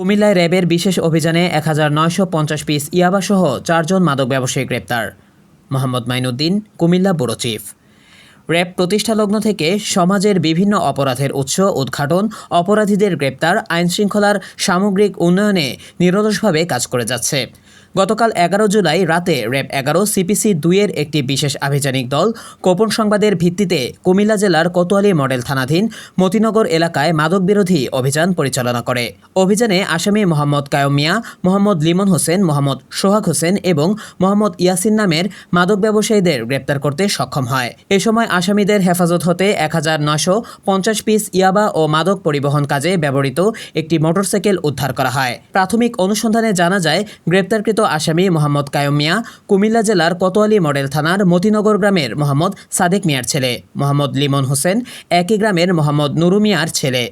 কুমিল্লায় র্যাবের বিশেষ অভিযানে এক হাজার নয়শো পঞ্চাশ পিস ইয়াবাসহ চারজন মাদক ব্যবসায়ী গ্রেপ্তার। Mohammad Mainuddin, Comilla bureau chief. RAB প্রতিষ্ঠালগ্ন থেকে সমাজের বিভিন্ন অপরাধের উৎস উদ্ঘাটন, অপরাধীদের গ্রেপ্তার, আইনশৃঙ্খলার সামগ্রিক উন্নয়নে নিরলসভাবে কাজ করে যাচ্ছে। গতকাল এগারো জুলাই রাতে র্যাব এগারো, সিপিসি দুইয়ের একটি বিশেষ আভিযানিক দল গোপন সংবাদের ভিত্তিতে কুমিল্লা জেলার কোতোয়ালি মডেল থানাধীন মতিনগর এলাকায় মাদক বিরোধী অভিযান পরিচালনা করে। অভিযানে আসামি মোহাম্মদ কায়ম মিয়া, মোহাম্মদ লিমন হোসেন, মোহাম্মদ সোহাগ হোসেন এবং মোহাম্মদ ইয়াসিন নামের মাদক ব্যবসায়ীদের গ্রেপ্তার করতে সক্ষম হয়। এ সময় আসামিদের হেফাজত হতে এক হাজার নয়শো পঞ্চাশ পিস ইয়াবা ও মাদক পরিবহন কাজে ব্যবহৃত একটি মোটরসাইকেল উদ্ধার করা হয়। প্রাথমিক অনুসন্ধানে জানা যায়, গ্রেপ্তারকৃত আসামি মোহাম্মদ কায়ম মিয়া কুমিল্লা জেলার কোতোয়ালি মডেল থানার মতিনগর গ্রামের মোহাম্মদ সাদেক মিয়ার ছেলে, মোহাম্মদ লিমন হোসেন একই গ্রামের মোহাম্মদ নুরু মিয়ার ছেলে।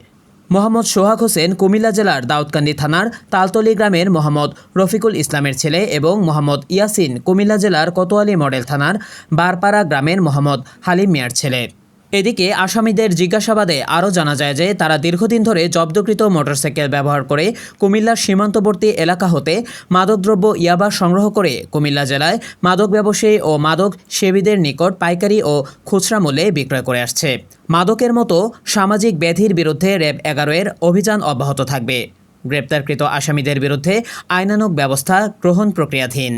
মোহাম্মদ সোহাগ হোসেন কুমিল্লা জেলার দাউদকান্দি থানার তালতলি গ্রামের মোহাম্মদ রফিকুল ইসলামের ছেলে এবং মোহাম্মদ ইয়াসিন কুমিল্লা জেলার কোতোয়ালি মডেল থানার বারপাড়া গ্রামের মোহাম্মদ হালিম মিয়ার ছেলে। এদিকে আসামিদের জিজ্ঞাসাবাদে আরও জানা যায় যে তারা দীর্ঘদিন ধরে জব্দকৃত মোটরসাইকেল ব্যবহার করে কুমিল্লার সীমান্তবর্তী এলাকা হতে মাদকদ্রব্য ইয়াবা সংগ্রহ করে কুমিল্লা জেলায় মাদক ব্যবসায়ী ও মাদক সেবীদের নিকট পাইকারি ও খুচরা মূল্যে বিক্রয় করে আসছে। মাদকের মতো সামাজিক ব্যাধির বিরুদ্ধে র্যাব এগারোয়ের অভিযান অব্যাহত থাকবে। গ্রেপ্তারকৃত আসামিদের বিরুদ্ধে আইনানুগ ব্যবস্থা গ্রহণ প্রক্রিয়াধীন।